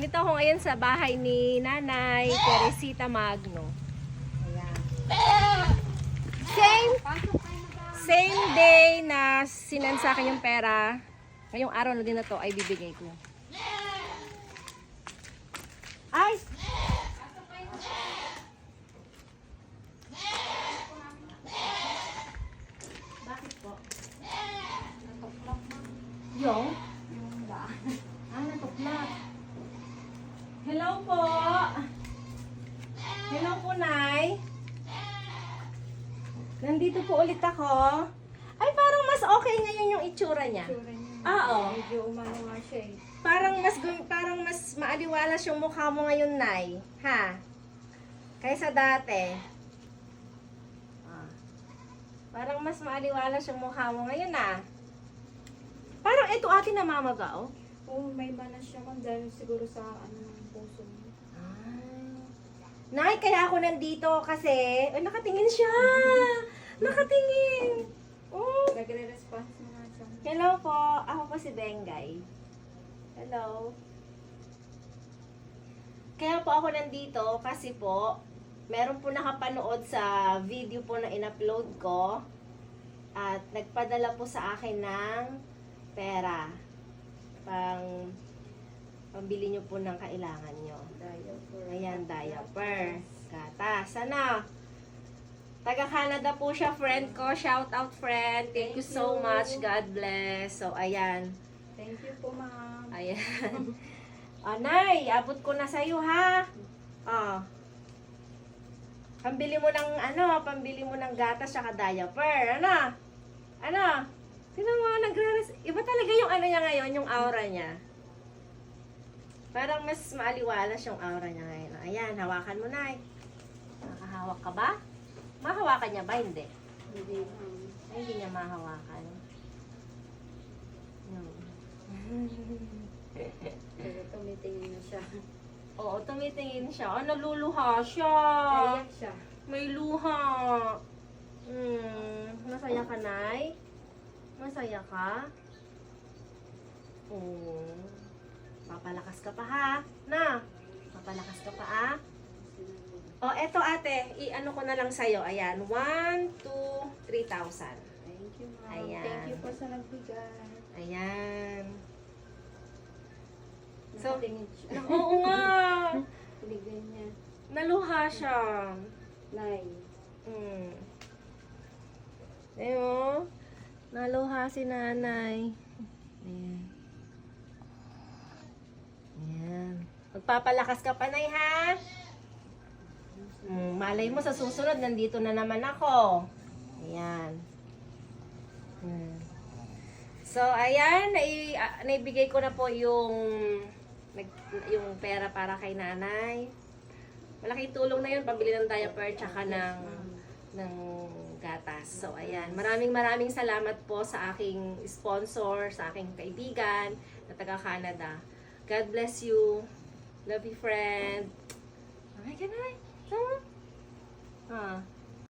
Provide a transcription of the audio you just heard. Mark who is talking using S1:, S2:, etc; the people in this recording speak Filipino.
S1: Andito ako ngayon sa bahay ni Nanay Teresita Magno. Same, same day na sinan sa akin yung pera, ngayong araw na din na to ay bibigay ko. Ay! Bakit po? Yung? Ah, natuklap. Hello po. Hello po, Nay. Nandito po ulit ako. Ay, parang mas okay ngayon yung itsura niya.
S2: Tsura niya.
S1: Oo.
S2: Medyo umano nga siya eh.
S1: Parang mas parang mas maaliwalas yung mukha mo ngayon, Nay. Ha? Kaysa dati. Ah. Parang mas maaliwalas yung mukha mo ngayon, ah. Parang ito ate namamaga, oh.
S2: Oo, may banas siya kung dahil siguro sa ano puso niya.
S1: Nay, kaya ako nandito kasi, ay, nakatingin siya. Nakatingin. Oh.
S2: Nagre-response na nga siya.
S1: Hello po, ako po si Bengay. Hello. Kaya po ako nandito kasi po, meron po nakapanood sa video po na in-upload ko at nagpadala po sa akin ng pera pang pambili nyo po ng kailangan nyo.
S2: Diaper.
S1: Ayan, diaper. Gatas. Ano? Taga Canada po siya, friend ko. Shout out, friend. Thank, you
S2: Thank
S1: so
S2: you.
S1: much. God bless. So, ayan.
S2: Thank you po, ma'am.
S1: Ayan. oh, Nay, abot ko na sa'yo, ha? Oh. Pambili mo ng, ano, pambili mo ng gatas saka diaper. Ano? Ano? Tingnan mo, nagre Iba talaga yung ano niya ngayon, yung aura niya. Parang mas maaliwalas yung aura niya ngayon. Ayan, hawakan mo, Nay. Nakahawak ka ba? Mahawakan niya ba? Hindi.
S2: Hindi.
S1: Ay, hindi niya mahawakan. No.
S2: Pero tumitingin na siya.
S1: Oo, tumitingin siya. Oh, naluluha siya.
S2: Naiyak siya.
S1: May luha. Hmm, masaya ka, Nay? Masaya ka? Oo. Papalakas ka pa, ha? Na? Papalakas ka pa, ah? Oh, eto ate, i-ano ko na lang sa'yo. Ayan, 1, 2, 3,000.
S2: Thank you, ma'am.
S1: Ayan.
S2: Thank you po sa nagbigay.
S1: Ayan. So,
S2: Nakatingin siya.
S1: Oo nga.
S2: Binigay niya.
S1: Naluha siya.
S2: Nay.
S1: Mm. Ayo. Naluha si nanay. Ayan. Ayan. Magpapalakas ka pa, Nay, ha? Mm, malay mo sa susunod, nandito na naman ako. Ayan. Mm. So, ayan, nai, ah, naibigay ko na po yung nag, yung pera para kay nanay. Malaking tulong na yun, pambili ng diaper tsaka ng, ng gatas. So, ayan. Maraming maraming salamat po sa aking sponsor, sa aking kaibigan na taga Canada. God bless you. Love you, friend. Okay ka na. Tama? Ah.